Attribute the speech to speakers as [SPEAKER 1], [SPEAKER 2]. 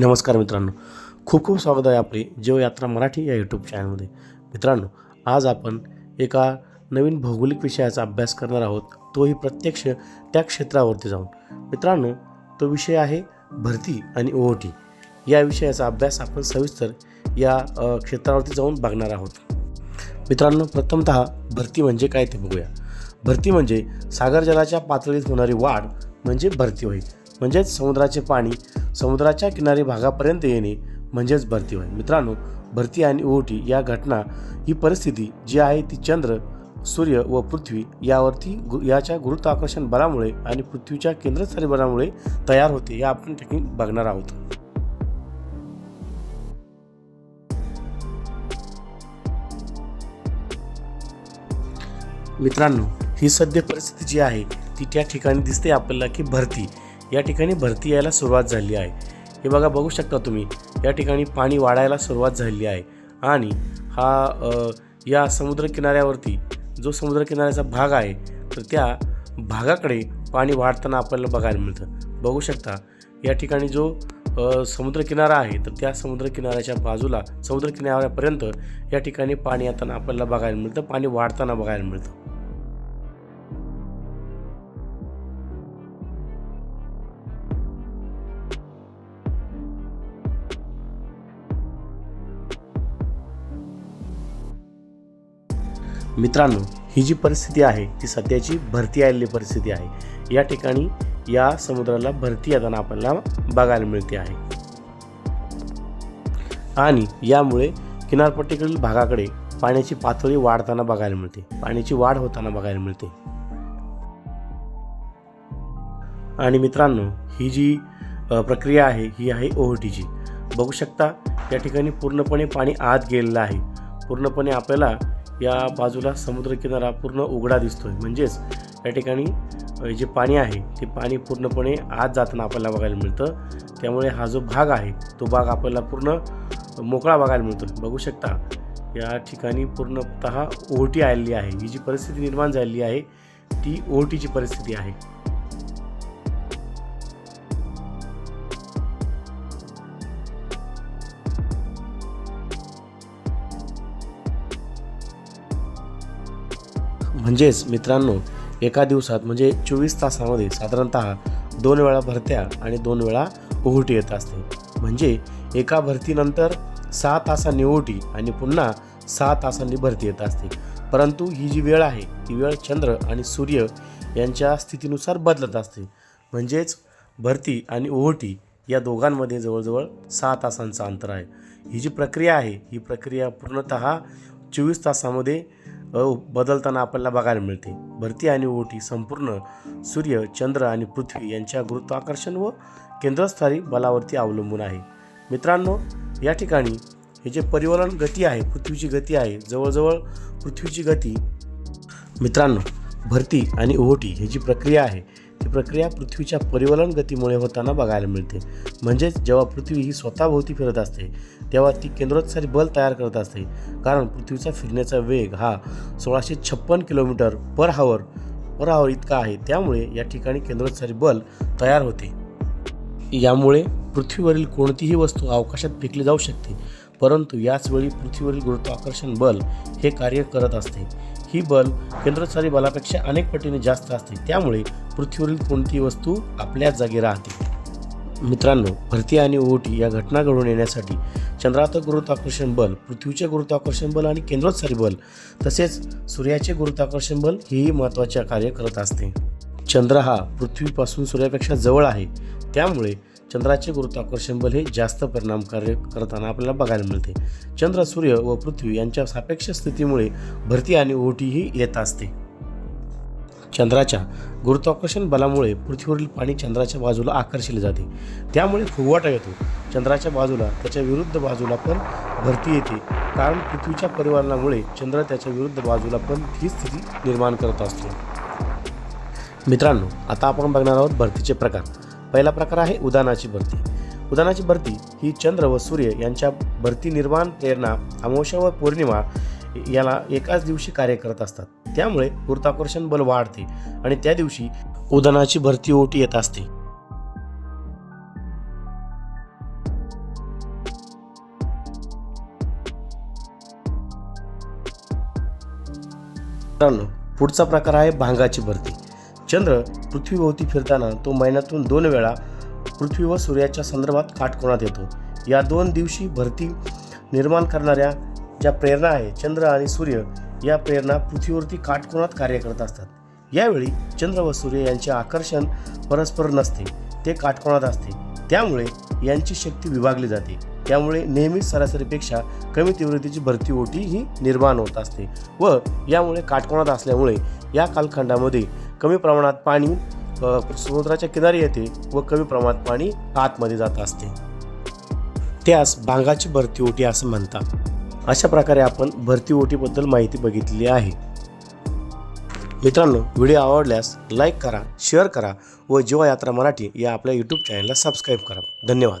[SPEAKER 1] नमस्कार मित्रांनो. खूप खूप स्वागत आहे आपली जीवयात्रा मराठी या यूट्यूब चॅनलमध्ये मित्रांनो आज आपण एका नवीन भौगोलिक विषयाचा अभ्यास करणार आहोत. तोही प्रत्यक्ष त्या क्षेत्रावरती जाऊन. मित्रांनो तो विषय आहे भरती आणि ओहोटी. या विषयाचा अभ्यास आपण सविस्तर या क्षेत्रावरती जाऊन बघणार आहोत. मित्रांनो प्रथमतः भरती म्हणजे काय ते बघूया. भरती म्हणजे सागर जलाच्या पातळीत होणारी वाढ म्हणजे भरती होईल म्हणजेच समुद्राचे पाणी समुद्राच्या किनारी भागापर्यंत येणे म्हणजेच भरती होय. मित्रांनो भरती आणि ओहोटी या घटना ही परिस्थिती जी आहे ती चंद्र सूर्य व पृथ्वी यावरती गु याच्या गुरुत्वाकर्षण बलामुळे आणि पृथ्वीच्या केंद्रस्थानी बलामुळे तयार होते या आपण ठिकाणी बघणार आहोत. मित्रांनो ही सद्य परिस्थिती जी आहे ती त्या ठिकाणी दिसते आपल्याला की भरती. या ठिकाणी भरती यायला सुरुवात झाली आहे. हे बघा बघू शकता तुम्ही या ठिकाणी पाणी वाढायला सुरुवात झालेली आहे. आणि हा या समुद्रकिनाऱ्यावरती जो समुद्रकिनाऱ्याचा भाग आहे तर त्या भागाकडे पाणी वाढताना आपल्याला बघायला मिळतं. बघू शकता या ठिकाणी जो समुद्रकिनारा आहे तर त्या समुद्रकिनाऱ्याच्या बाजूला समुद्रकिनाऱ्यापर्यंत या ठिकाणी पाणी येताना आपल्याला बघायला मिळतं पाणी वाढताना बघायला मिळतं. मित्रांनो ही जी परिस्थिती आहे ती सध्याची भरती आलेली परिस्थिती आहे. या ठिकाणी या समुद्राला भरती येताना आपल्याला बघायला मिळते आहे. आणि यामुळे किनारपट्टीकडील भागाकडे पाण्याची पातळी वाढताना बघायला मिळते. पाण्याची वाढ होताना बघायला मिळते. आणि मित्रांनो ही जी प्रक्रिया आहे ही आहे ओहोटीची बघू शकता या ठिकाणी पूर्णपणे पाणी आत गेलेलं आहे. पूर्णपणे आपल्याला या बाजूला समुद्रकिनारा पूर्ण उघडा दिसतोय. म्हणजेच या ठिकाणी जे पाणी आहे ते पाणी पूर्णपणे आत जाताना आपल्याला बघायला मिळतं. त्यामुळे हा जो भाग आहे तो भाग आपल्याला पूर्ण मोकळा बघायला मिळतो बघू शकता या ठिकाणी पूर्णतः ओहटी आलेली आहे. ही जी परिस्थिती निर्माण झालेली आहे ती ओहटीची परिस्थिती आहे. म्हणजेच मित्रांनो एका दिवसात म्हणजे चोवीस तासामध्ये साधारणतः दोन वेळा भरत्या आणि दोन वेळा ओहोटी येत असते. म्हणजे एका भरतीनंतर सहा तासांनी ओहोटी आणि पुन्हा सहा तासांनी भरती येत असते. परंतु ही जी वेळ आहे ती वेळ चंद्र आणि सूर्य यांच्या स्थितीनुसार बदलत असते. म्हणजेच भरती आणि ओहोटी या दोघांमध्ये जवळजवळ सहा तासांचं अंतर आहे. ही जी प्रक्रिया आहे ही प्रक्रिया पूर्णतः चोवीस तासामध्ये बदलताना आपल्याला बघायला मिळते. भरती आणि ओटी संपूर्ण सूर्य चंद्र आणि पृथ्वी यांच्या गुरुत्वाकर्षण व केंद्रस्थानी बलावरती अवलंबून आहे. मित्रांनो या ठिकाणी हे जे परिवलन गती आहे पृथ्वीची गती आहे जवळजवळ पृथ्वीची गती मित्रांनो भरती आणि ओहोटी ही जी प्रक्रिया आहे ती प्रक्रिया पृथ्वीच्या परिवलन गतीमुळे होताना बघायला मिळते. म्हणजेच जेव्हा पृथ्वी ही स्वतःभोवती फिरत असते तेव्हा ती केंद्रोत्सारी बल तयार करत असते. कारण पृथ्वीचा फिरण्याचा वेग हा सोळाशे छप्पन kilometre per hour per hour इतका आहे. त्यामुळे या ठिकाणी केंद्रोत्सारी बल तयार होते. यामुळे पृथ्वीवरील कोणतीही वस्तू अवकाशात फेकली जाऊ शकते परंतु याचवेळी पृथ्वीवरील गुरुत्वाकर्षण बल हे कार्य करत असते. ही बल केंद्रस्थानी बलापेक्षा अनेक पटीने जास्त असते. त्यामुळे पृथ्वीवरील कोणती वस्तू आपल्याच जागी राहते. मित्रांनो भरती आणि ओटी या घटना घडून येण्यासाठी चंद्राचं गुरुत्वाकर्षण बल पृथ्वीचे गुरुत्वाकर्षण बल आणि केंद्रोत्सारी बल तसेच सूर्याचे गुरुत्वाकर्षण बल हेही महत्त्वाचे कार्य करत असते. चंद्र हा पृथ्वीपासून सूर्यापेक्षा जवळ आहे. त्यामुळे चंद्राचे गुरुत्वाकर्षण बल हे जास्त परिणामकारक करताना आपल्याला बघायला मिळते. चंद्र सूर्य व पृथ्वी यांच्या सापेक्ष स्थितीमुळे भरती आणि ओहोटीही येत असते. चंद्राच्या गुरुत्वाकर्षण बलामुळे पृथ्वीवरील पाणी चंद्राच्या बाजूला आकर्षले जाते. त्यामुळे फुगवाटा येतो. चंद्राच्या बाजूला त्याच्या विरुद्ध बाजूला पण भरती येते. कारण पृथ्वीच्या परिवलनामुळे चंद्र त्याच्या विरुद्ध बाजूला पण ही स्थिती निर्माण करत असतो. मित्रांनो आता आपण बघणार आहोत भरतीचे प्रकार. पहिला प्रकार आहे उदानाची भरती. उदानाची भरती ही चंद्र व सूर्य यांच्या भरती निर्माण प्रेरणा अमावस्या व पौर्णिमा याला एकाच दिवशी कार्य करत असतात. त्यामुळे गुरुत्वाकर्षण बल वाढते आणि त्या दिवशी उदानाची भरती ओटी येत असते. मित्रांनो पुढचा प्रकार आहे भांगाची भरती. चंद्र पृथ्वीभोवती फिरताना तो महिन्यातून दोन वेळा पृथ्वी व सूर्याच्या संदर्भात काटकोणात येतो. या दोन दिवशी भरती निर्माण करणाऱ्या ज्या प्रेरणा आहे चंद्र आणि सूर्य या प्रेरणा पृथ्वीवरती काटकोणात कार्य करत असतात. यावेळी चंद्र व सूर्य यांचे आकर्षण परस्पर नसते ते काटकोणात असते. त्यामुळे यांची शक्ती विभागली जाते. त्यामुळे नेहमीच सरासरीपेक्षा कमी तीव्रतेची भरती ओटी ही निर्माण होत असते व यामुळे काटकोणात असल्यामुळे या कालखंडामध्ये कमी प्रमाणात पाणी समुद्राच्या किनारी येते व कमी प्रमाणात पाणी आतमध्ये जात असते. त्यास भांगाची भरती ओटी असं म्हणतात. अशा प्रकारे आपण भरती ओटीबद्दल माहिती बघितलेली आहे. मित्रांनो व्हिडिओ आवडल्यास लाईक करा शेअर करा व जीवयात्रा मराठी या आपल्या यूट्यूब चॅनलला सबस्क्राईब करा. धन्यवाद.